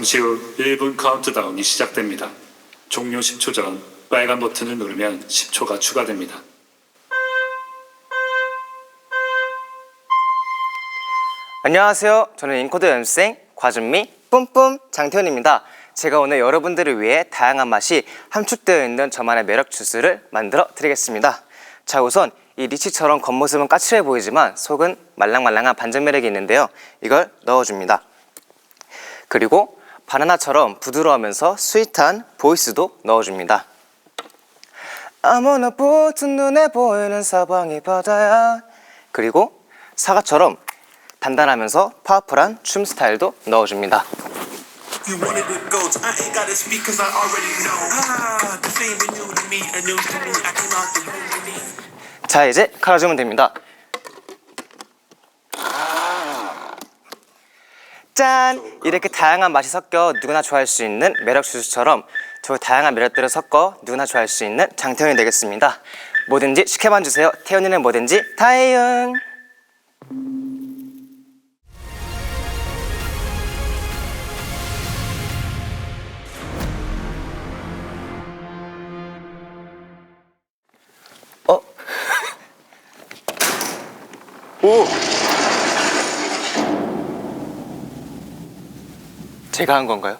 잠시 후 1분 카운트다운이 시작됩니다. 종료 10초 전 빨간 버튼을 누르면 10초가 추가됩니다. 안녕하세요. 저는 인코드 연습생 과준미 뿜뿜 장태현입니다. 제가 오늘 여러분들을 위해 다양한 맛이 함축되어 있는 저만의 매력 주스를 만들어 드리겠습니다. 자, 우선 이 리치처럼 겉모습은 까칠해 보이지만 속은 말랑말랑한 반전 매력이 있는데요. 이걸 넣어줍니다. 그리고 바나나처럼 부드러우면서 스윗한 보이스도 넣어줍니다. 아무나 붙은 눈에 보이는 사방이 바다야. 그리고 사과처럼 단단하면서 파워풀한 춤 스타일도 넣어줍니다. You wanted to go, so I ain't gotta speak cause I already know. Ah, this ain't been new to me, and news to me. I came out the womb with these. 자, 이제 갈아주면 됩니다. 짠! 이렇게 다양한 맛이 섞여 누구나 좋아할 수 있는 매력 주스처럼 저 다양한 매력들을 섞어 누구나 좋아할 수 있는 장태현이 되겠습니다. 뭐든지 시켜만 주세요. 태현이는 뭐든지 다혜윤. 어? 오! 제가 한 건가요?